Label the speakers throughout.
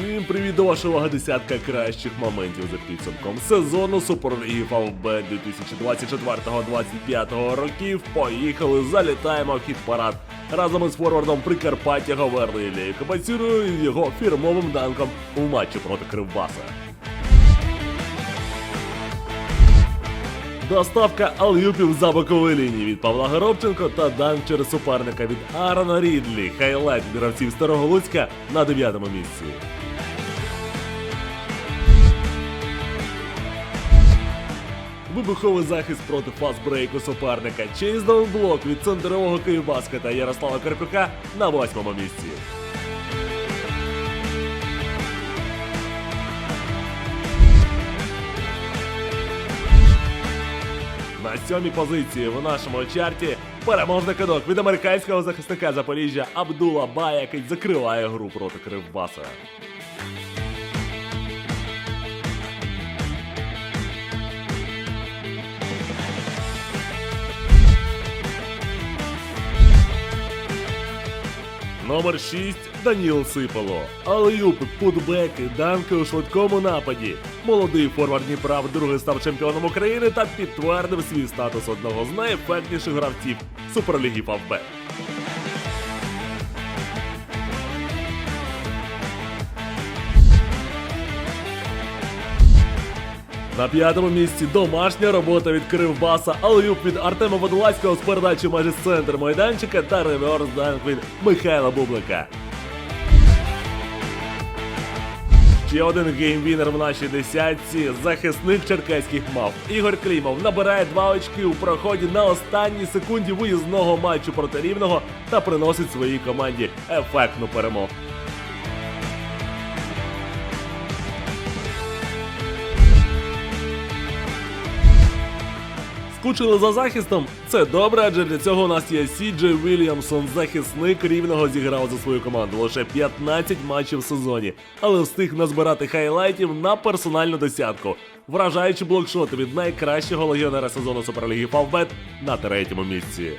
Speaker 1: Всім привіт до вашого десятка кращих моментів за підсумком сезону Суперліги ФАВБ 2024-2025 років. Поїхали, залітаємо в хіт парад разом із форвардом Прикарпаття Говерли Кабацюрою і його фірмовим данком у матчі проти Кривбаса. Доставка алюпів за бокової лінії від Павла Горобченко та данк через суперника від Аарона Рідлі. Хайлайт гравців Старого Луцька на дев'ятому місці. Вибуховий захист проти фастбрейку суперника. Чейздон блок від центрового Київбаска та Ярослава Карпюка на восьмому місці. На сьомій позиції в нашому чарті переможний кидок від американського захисника Запоріжжя Абдула Ба, який закриває гру проти Кривбаса. Номер 6 Даніл Сипало. Алеюпи, путбеки, данки у швидкому нападі. Молодий форвард Дніпра вдруге став чемпіоном України та підтвердив свій статус одного з найефектніших гравців Суперліги Фавбет. На п'ятому місці домашня робота від Кривбаса, алеюп від Артема Водолацького з передачі майже центр майданчика та реверс данк від Михайла Бублика. Ще один геймвінер в нашій десятці захисник черкаських мав. Ігор Клімов набирає два очки у проході на останній секунді виїзного матчу проти рівного та приносить своїй команді ефектну перемогу. Скучили за захистом? Це добре, адже для цього у нас є Сіджей Вільямсон, захисник рівного зіграв за свою команду лише 15 матчів в сезоні, але встиг назбирати хайлайтів на персональну десятку, вражаючи блокшоти від найкращого легіонера сезону Суперліги Фавбет на третьому місці.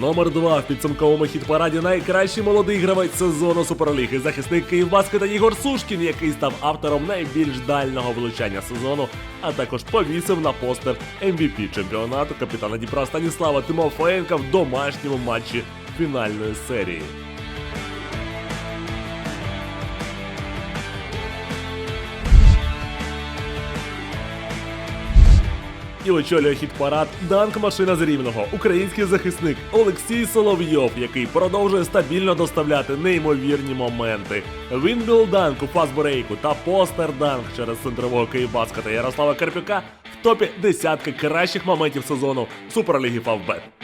Speaker 1: Номер 2 в підсумковому хіт-параді найкращий молодий гравець сезону Суперліги. Захисник Київбаскета Ігор Сушкін, який став автором найбільш дальнього влучання сезону, а також повісив на постер MVP чемпіонату капітана Дніпра Станіслава Тимофеєнка в домашньому матчі фінальної серії. І очолює хіт-парад Данк Машина з Рівного, український захисник Олексій Соловйов, який продовжує стабільно доставляти неймовірні моменти. Він бил данк у фастбрейку та постер данк через центрового Київбаска та Ярослава Карпюка в топі десятки кращих моментів сезону Суперліги Фавбет.